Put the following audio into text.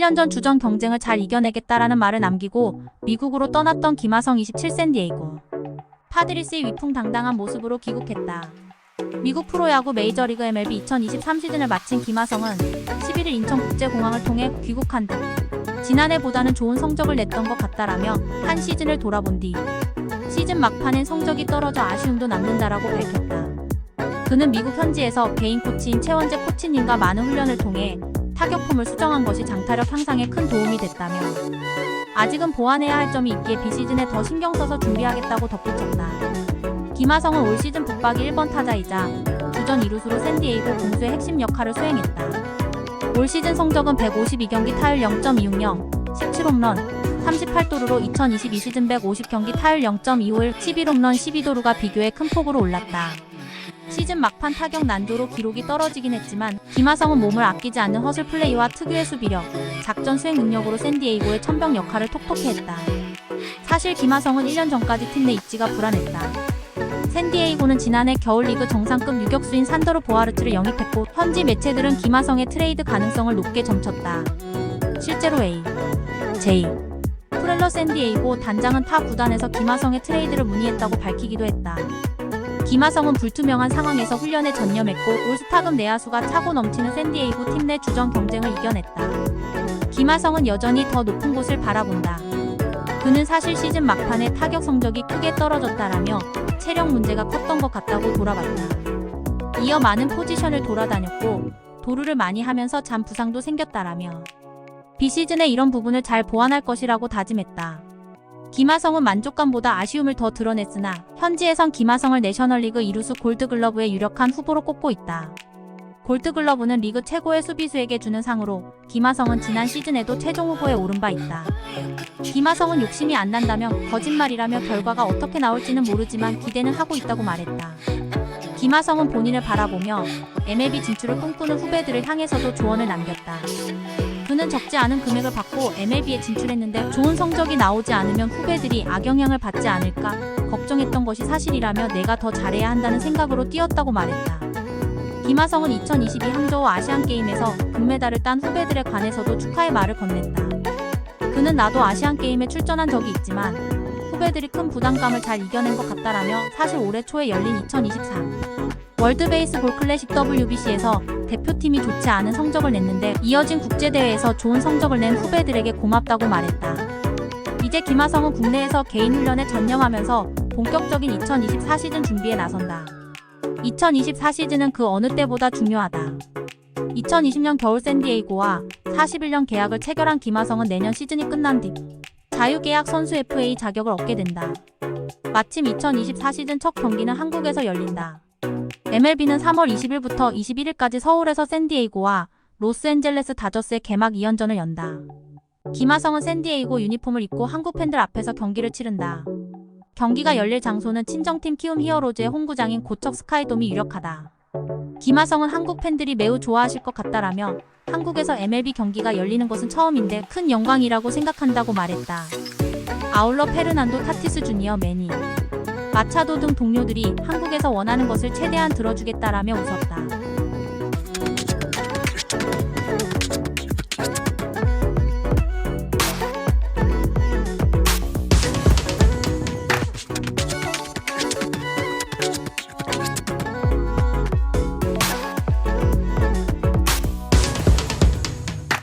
1년 전 주전 경쟁을 잘 이겨내겠다라는 말을 남기고 미국으로 떠났던 김하성 27 샌디에이고. 파드리스의 위풍당당한 모습으로 귀국했다. 미국 프로야구 메이저리그 MLB 2023 시즌을 마친 김하성은 11일 인천국제공항을 통해 귀국한 듯 지난해보다는 좋은 성적을 냈던 것 같다라며 한 시즌을 돌아본 뒤 시즌 막판엔 성적이 떨어져 아쉬움도 남는다라고 밝혔다. 그는 미국 현지에서 개인 코치인 최원재 코치님과 많은 훈련을 통해 타격폼을 수정한 것이 장타력 향상에 큰 도움이 됐다며 아직은 보완해야 할 점이 있기에 비시즌에 더 신경 써서 준비하겠다고 덧붙였다. 김하성은 올 시즌 북박이 1번 타자이자 주전 이루수로 샌디에이고 공수의 핵심 역할을 수행했다. 올 시즌 성적은 152경기 타율 0.260, 17홈런, 38도루로 2022 시즌 150경기 타율 0.251, 11홈런 12도루가 비교해 큰 폭으로 올랐다. 시즌 막판 타격 난도로 기록이 떨어지긴 했지만 김하성은 몸을 아끼지 않는 허슬 플레이와 특유의 수비력, 작전 수행 능력으로 샌디에이고의 천병 역할을 톡톡히 했다. 사실 김하성은 1년 전까지 팀 내 입지가 불안했다. 샌디에이고는 지난해 겨울 리그 정상급 유격수인 산더르 보아르트를 영입했고 현지 매체들은 김하성의 트레이드 가능성을 높게 점쳤다. 실제로 A, J, 프렐러 샌디에이고 단장은 타 구단에서 김하성의 트레이드를 문의했다고 밝히기도 했다. 김하성은 불투명한 상황에서 훈련에 전념했고 올스타급 내야수가 차고 넘치는 샌디에이고 팀 내 주전 경쟁을 이겨냈다. 김하성은 여전히 더 높은 곳을 바라본다. 그는 사실 시즌 막판에 타격 성적이 크게 떨어졌다라며 체력 문제가 컸던 것 같다고 돌아봤다. 이어 많은 포지션을 돌아다녔고 도루를 많이 하면서 잠 부상도 생겼다라며 비시즌에 이런 부분을 잘 보완할 것이라고 다짐했다. 김하성은 만족감보다 아쉬움을 더 드러냈으나 현지에선 김하성을 내셔널리그 이루수 골드글러브의 유력한 후보로 꼽고 있다. 골드글러브는 리그 최고의 수비수에게 주는 상으로 김하성은 지난 시즌에도 최종 후보에 오른 바 있다. 김하성은 욕심이 안 난다면 거짓말이라며 결과가 어떻게 나올지는 모르지만 기대는 하고 있다고 말했다. 김하성은 본인을 바라보며 MLB 진출을 꿈꾸는 후배들을 향해서도 조언을 남겼다. 그는 적지 않은 금액을 받고 MLB에 진출했는데 좋은 성적이 나오지 않으면 후배들이 악영향을 받지 않을까 걱정했던 것이 사실이라며 내가 더 잘해야 한다는 생각으로 뛰었다고 말했다. 김하성은 2022 항저우 아시안게임에서 금메달을 딴 후배들에 관해서도 축하의 말을 건넸다. 그는 나도 아시안게임에 출전한 적이 있지만 후배들이 큰 부담감을 잘 이겨낸 것 같다라며 사실 올해 초에 열린 2023 월드 베이스볼 클래식 WBC에서 대표팀이 좋지 않은 성적을 냈는데 이어진 국제대회에서 좋은 성적을 낸 후배들에게 고맙다고 말했다. 이제 김하성은 국내에서 개인 훈련에 전념하면서 본격적인 2024 시즌 준비에 나선다. 2024 시즌은 그 어느 때보다 중요하다. 2020년 겨울 샌디에이고와 41년 계약을 체결한 김하성은 내년 시즌이 끝난 뒤 자유계약 선수 FA 자격을 얻게 된다. 마침 2024 시즌 첫 경기는 한국에서 열린다. MLB는 3월 20일부터 21일까지 서울에서 샌디에이고와 로스앤젤레스 다저스의 개막 2연전을 연다. 김하성은 샌디에이고 유니폼을 입고 한국 팬들 앞에서 경기를 치른다. 경기가 열릴 장소는 친정팀 키움 히어로즈의 홈구장인 고척 스카이돔이 유력하다. 김하성은 한국 팬들이 매우 좋아하실 것 같다라며 한국에서 MLB 경기가 열리는 것은 처음인데 큰 영광이라고 생각한다고 말했다. 아울러 페르난도 타티스 주니어 매니 마차도 등 동료들이 한국에서 원하는 것을 최대한 들어주겠다라며 웃었다.